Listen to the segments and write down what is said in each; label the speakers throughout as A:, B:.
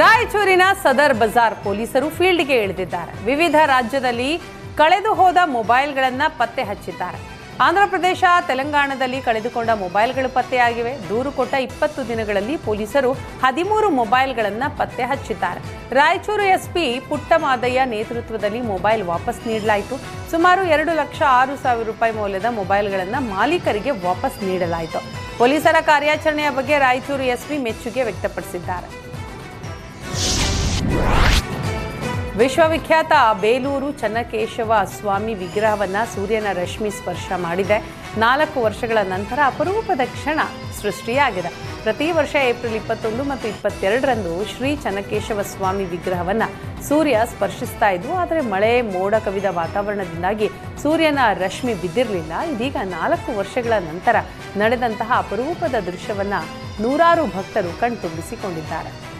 A: ರಾಯಚೂರಿನ ಸದರ್ ಬಜಾರ್ ಪೊಲೀಸರು ಫೀಲ್ಡ್ಗೆ ಇಳಿದಿದ್ದಾರೆ. ವಿವಿಧ ರಾಜ್ಯದಲ್ಲಿ ಕಳೆದು ಹೋದ ಮೊಬೈಲ್ಗಳನ್ನು ಪತ್ತೆ ಹಚ್ಚಿದ್ದಾರೆ. ಆಂಧ್ರಪ್ರದೇಶ ತೆಲಂಗಾಣದಲ್ಲಿ ಕಳೆದುಕೊಂಡ ಮೊಬೈಲ್ಗಳು ಪತ್ತೆಯಾಗಿವೆ. ದೂರು ಕೊಟ್ಟ ಇಪ್ಪತ್ತು ದಿನಗಳಲ್ಲಿ ಪೊಲೀಸರು ಹದಿಮೂರು ಮೊಬೈಲ್ಗಳನ್ನು ಪತ್ತೆ ಹಚ್ಚಿದ್ದಾರೆ. ರಾಯಚೂರು ಎಸ್ಪಿ ಪುಟ್ಟಮಾದಯ್ಯ ನೇತೃತ್ವದಲ್ಲಿ ಮೊಬೈಲ್ ವಾಪಸ್ ನೀಡಲಾಯಿತು. ಸುಮಾರು ಎರಡು ಲಕ್ಷ ಆರು ಸಾವಿರ ರೂಪಾಯಿ ಮೌಲ್ಯದ ಮೊಬೈಲ್ಗಳನ್ನು ಮಾಲೀಕರಿಗೆ ವಾಪಸ್ ನೀಡಲಾಯಿತು. ಪೊಲೀಸರ ಕಾರ್ಯಾಚರಣೆಯ ಬಗ್ಗೆ ರಾಯಚೂರು ಎಸ್ಪಿ ಮೆಚ್ಚುಗೆ ವ್ಯಕ್ತಪಡಿಸಿದ್ದಾರೆ. ವಿಶ್ವವಿಖ್ಯಾತ ಬೇಲೂರು ಚನ್ನಕೇಶವ ಸ್ವಾಮಿ ವಿಗ್ರಹವನ್ನ ಸೂರ್ಯನ ರಶ್ಮಿ ಸ್ಪರ್ಶ ಮಾಡಿದೆ. ನಾಲ್ಕು ವರ್ಷಗಳ ನಂತರ ಅಪರೂಪದ ಕ್ಷಣ ಸೃಷ್ಟಿಯಾಗಿದೆ. ಪ್ರತಿ ವರ್ಷ ಏಪ್ರಿಲ್ ಇಪ್ಪತ್ತೊಂದು ಮತ್ತು ಇಪ್ಪತ್ತೆರಡರಂದು ಶ್ರೀ ಚನ್ನಕೇಶವ ಸ್ವಾಮಿ ವಿಗ್ರಹವನ್ನ ಸೂರ್ಯ ಸ್ಪರ್ಶಿಸ್ತಾ ಇದ್ವು. ಆದರೆ ಮಳೆ, ಮೋಡ ಕವಿದ ವಾತಾವರಣದಿಂದಾಗಿ ಸೂರ್ಯನ ರಶ್ಮಿ ಬಿದ್ದಿರಲಿಲ್ಲ. ಇದೀಗ ನಾಲ್ಕು ವರ್ಷಗಳ ನಂತರ ನಡೆದಂತಹ ಅಪರೂಪದ ದೃಶ್ಯವನ್ನ ನೂರಾರು ಭಕ್ತರು ಕಣ್ತುಂಬಿಸಿಕೊಂಡಿದ್ದಾರೆ.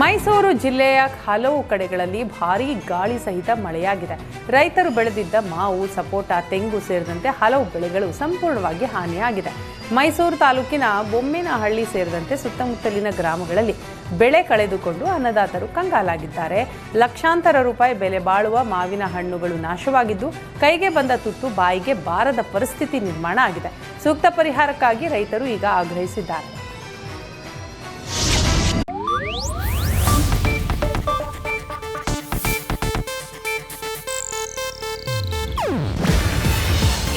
A: ಮೈಸೂರು ಜಿಲ್ಲೆಯ ಹಲವು ಕಡೆಗಳಲ್ಲಿ ಭಾರೀ ಗಾಳಿ ಸಹಿತ ಮಳೆಯಾಗಿದೆ. ರೈತರು ಬೆಳೆದಿದ್ದ ಮಾವು, ಸಪೋಟ, ತೆಂಗು ಸೇರಿದಂತೆ ಹಲವು ಬೆಳೆಗಳು ಸಂಪೂರ್ಣವಾಗಿ ಹಾನಿಯಾಗಿದೆ. ಮೈಸೂರು ತಾಲೂಕಿನ ಬೊಮ್ಮಿನಹಳ್ಳಿ ಸೇರಿದಂತೆ ಸುತ್ತಮುತ್ತಲಿನ ಗ್ರಾಮಗಳಲ್ಲಿ ಬೆಳೆ ಕಳೆದುಕೊಂಡು ಅನ್ನದಾತರು ಕಂಗಾಲಾಗಿದ್ದಾರೆ. ಲಕ್ಷಾಂತರ ರೂಪಾಯಿ ಬೆಲೆ ಬಾಳುವ ಮಾವಿನ ಹಣ್ಣುಗಳು ನಾಶವಾಗಿದ್ದು, ಕೈಗೆ ಬಂದ ತುತ್ತು ಬಾಯಿಗೆ ಬಾರದ ಪರಿಸ್ಥಿತಿ ನಿರ್ಮಾಣ ಆಗಿದೆ. ಸೂಕ್ತ ಪರಿಹಾರಕ್ಕಾಗಿ ರೈತರು ಈಗ ಆಗ್ರಹಿಸಿದ್ದಾರೆ.